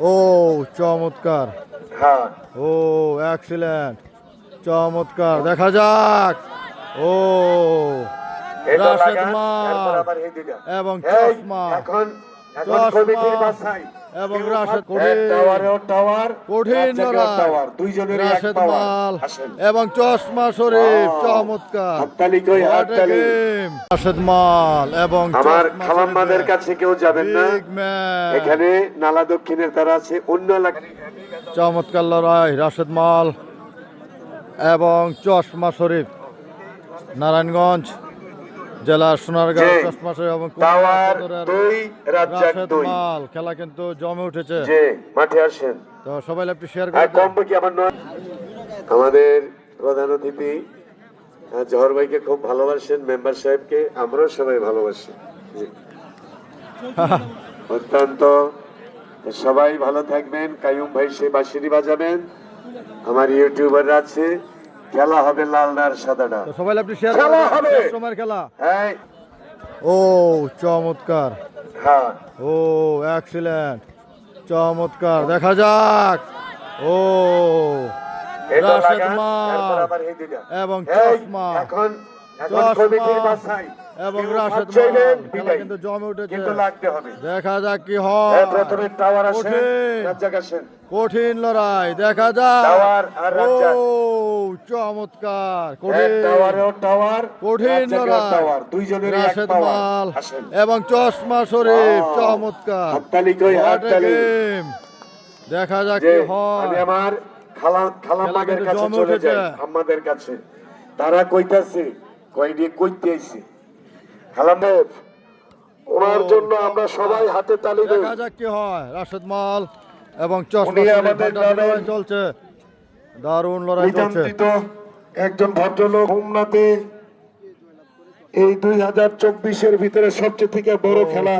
ও চমৎকার। হ্যাঁ। ও এক্সিলেন্ট চমৎকার। দেখা যাক। ও রাশেদ দুইটা। এবং চশমা। এখন এবং রাশেদ কঠিন। মাল এবং চশমা শরীফ চমৎকার! রাশেদ মাল এবং আমার চশমা খালাম্মাদের কাছে কেউ যাবেন না। এখানে নালা দক্ষিণের তারা আছে অন্য চমৎকার লড়াই রাশেদ মাল এবং চশমা শরীফ। নারায়ণগঞ্জ। জেলার সোনারগাঁও যে চশমা শরীফ এবং কুমিল্লা টাওয়ার সদরের দুই রাজ্জাক রাশেদ মাল। খেলা কিন্তু জমে উঠেছে। মাঠে আসেন। তো সবাই একটু শেয়ার করে কি আমার নয়। আমাদের প্রধান অতিথি জহর ভাইকে খুব ভালোবাসেন মেম্বার সাহেবকে আমরাও সবাই ভালোবাসি। অত্যন্ত সবাই ভালো থাকবেন। কায়ুম ভাই সে বাঁশিরি বাজাবেন আমার ইউটিউবাররা আছে। খেলা হবে লাল আর সাদাটা সবাই আপনি শেয়ার খেলা হবে। সময়ের খেলা। হ্যাঁ ও চমৎকার। হ্যাঁ। ও এক্সিলেন্ট চমৎকার দেখা যাক। ও রাশেদ দুইটা। এবং চশমা। এখন চশমা এবং রাশেদ ভাব চাইবেন, মাল খেলা কিন্তু জমে উঠেছে। দেখা যাক কি হয়। কঠিন। লড়াই দেখা যাক। চমৎকার কঠিন। লড়াই। রাশেদ মাল এবং চশমা শরীফ চমৎকার! দেখা যাক কি হয়। আমার খালা খালাম্মাদের কাছে চলে উঠেছে। আমাদের কাছে। তারা কইতাছে কইতে আইছে। ওনার জন্য আমরা সবাই হাতে তালি দেব দেখা যাক কি হয়। রাশেদ মাল এবং চশমা উনি আমাদের লড়াই চলছে। দারুণ লড়াই চলছে। একজন ভদ্রলোক হোমনাতে এই দুই হাজার চব্বিশের ভিতরে সবচেয়ে থেকে বড় খেলা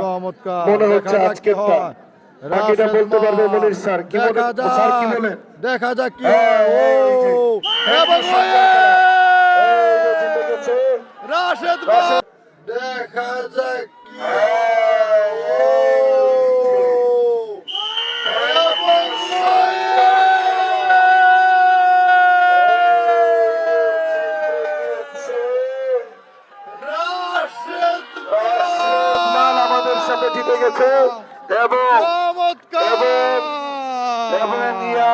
মনে হচ্ছে হয়। বাকিটা বলতে পারবে মনির স্যার। কি দেখা বলেন স্যার কি যাক, বলেন? দেখা যাক কি এই, হয় এই যে, ও এই এবং যে সুন্দর এই যে জিতে গেছে। রাশেদ মাল দেখা যাক সাথে জিতে গেছে এবং এবং ইয়া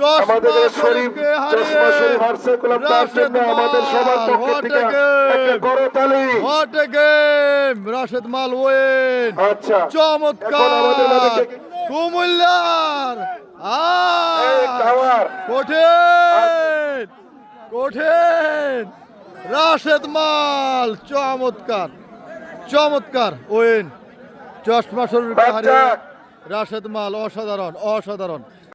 আমাদের শরীফ চশমা শরীফ হারছে ক্লাব তার জন্য আমাদের সবার পক্ষ থেকে একটা বড় তালি। a game! রাশেদ মাল ওয়েন আচ্ছা চমৎকার। কুমিল্লার! টাওয়ার কঠিন কঠিন। রাশেদ মাল চমৎকার চমৎকার ওয়েন চশমা শরীফকে হারিয়ে রাশেদ মাল অসাধারণ অসাধারণ।